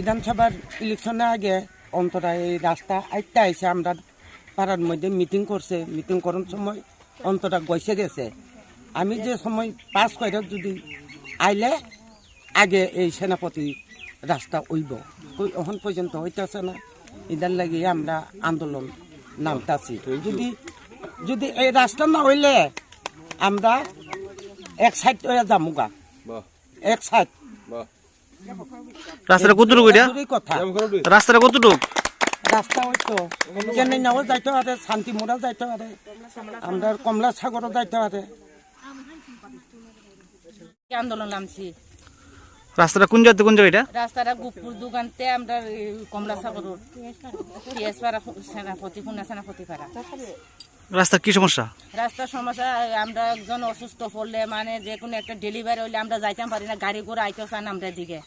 বিধানসভার ইলেকশনের আগে অন্তরা এই রাস্তা আইটা আইসে আমরা পাড়ার মধ্যে মিটিং করছে মিটিং করার সময় অন্তরা গইছে গেছে। আমি যে সময় পাস করে যদি আইলে আগে এই সেনাপতি রাস্তা উইব। এখন পর্যন্ত হইতেছে না। ইদার লাগিয়ে আমরা আন্দোলন নামতাছি। যদি যদি এই রাস্তা না হইলে আমরা এক সাইড যামুগা। এক সাইড। রাস্তাটা কতটুকু এটা? কথা। রাস্তাটা কতটুকু রাস্তা হয়তো কেন নাও যাইতে পারে শান্তিমোড়া যাইতে পারে আমরা কমলা সাগরও যাইতে পারে আন্দোলন নামছি। রাস্তাটা কোন জায়গাতে কোন জায়গা এটা? রাস্তাটা গুপুর দোকানতে আমরা কমলা সাগর পিএসপাড়া সেনাপতি খুনা সেনাপতি পাড়া। রাস্তার কি সমস্যা? রাস্তার সমস্যা, আমরা একজন অসুস্থ পড়লে মানে যে কোনো একটা ডেলিভারি হইলে আমরা যাইতাম পারি না, গাড়ি ঘোড়া আইতে চান আমরা দিকে